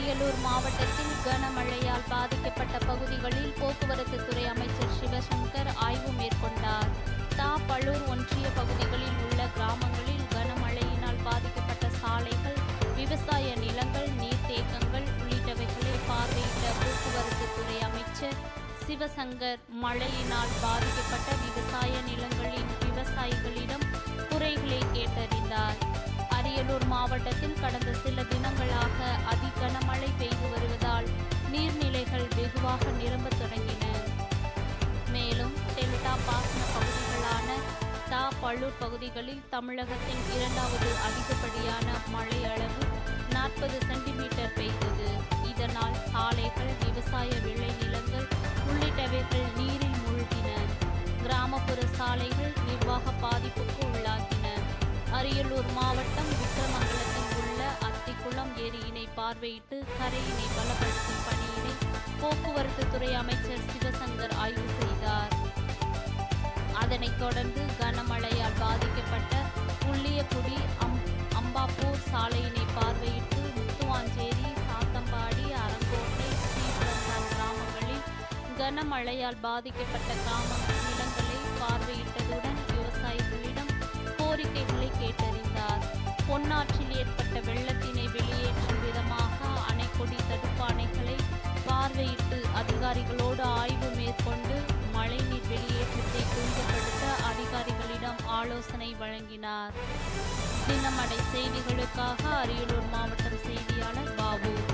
அரியலூர் மாவட்டத்தில் கனமழையால் பாதிக்கப்பட்ட பகுதிகளில் போக்குவரத்து துறை அமைச்சர் சிவசங்கர் ஆய்வு மேற்கொண்டார். தாப்பழூர் ஒன்றிய பகுதிகளில் உள்ள கிராமங்களில் கனமழையினால் பாதிக்கப்பட்ட சாலைகள் விவசாய நிலங்கள் நீர்த்தேக்கங்கள் உள்ளிட்டவைகளை பார்வையிட்ட போக்குவரத்து துறை அமைச்சர் சிவசங்கர் மழையினால் பாதிக்கப்பட்ட விவசாய நிலங்களின் விவசாயிகளிடம் குறைகளை கேட்டறிந்தார். அரியலூர் மாவட்டத்தில் கடந்த சில தினங்களாக வெகுவாக நிரம்பத் தொடங்கின. மேலும் டெல்டா பாசன பகுதிகளான தா பள்ளூர் பகுதிகளில் தமிழகத்தின் இரண்டாவது அதிகப்படியான மழை அளவு நாற்பது சென்டிமீட்டர் பெய்தது. இதனால் சாலைகள் விவசாய விளைநிலங்கள் உள்ளிட்டவைகள் நீரில் மூழ்கின. கிராமப்புற சாலைகள் நிர்வாக பாதிப்புக்கு உள்ளாகின. அரியலூர் மாவட்டம் விக்கிரமங்கலத்தில் குளம் ஏரியினை பார்வையிட்டு கரையினை பலப்படுத்தும் பணியினை போக்குவரத்து துறை அமைச்சர் சிவசங்கர் ஆய்வு செய்தார். அதனைத் தொடர்ந்து கனமழையால் பாதிக்கப்பட்ட புள்ளியக்குடி அம் அம்பாப்பூர் சாலையினை பார்வையிட்டு முத்துவாஞ்சேரி சாத்தம்பாடி அரங்கோட்டை ஸ்ரீபுரம் கிராமங்களில் கனமழையால் பாதிக்கப்பட்ட கிராம நிலங்களை பார்வையிட்டதுடன் விவசாயிகளிடம் கோரிக்கைகளை கேட்டறிந்தார். பொன்னாற்றில் ஏற்பட்ட வெள்ள அதிகாரிகளோடு ஆய்வு மேற்கொண்டு மழைநீர் வெளியேற்றத்தை துரிதப்படுத்த அதிகாரிகளிடம் ஆலோசனை வழங்கினார். தினமடை செய்திகளுக்காக அரியலூர் மாவட்டம் செய்தியாளர் பாபு.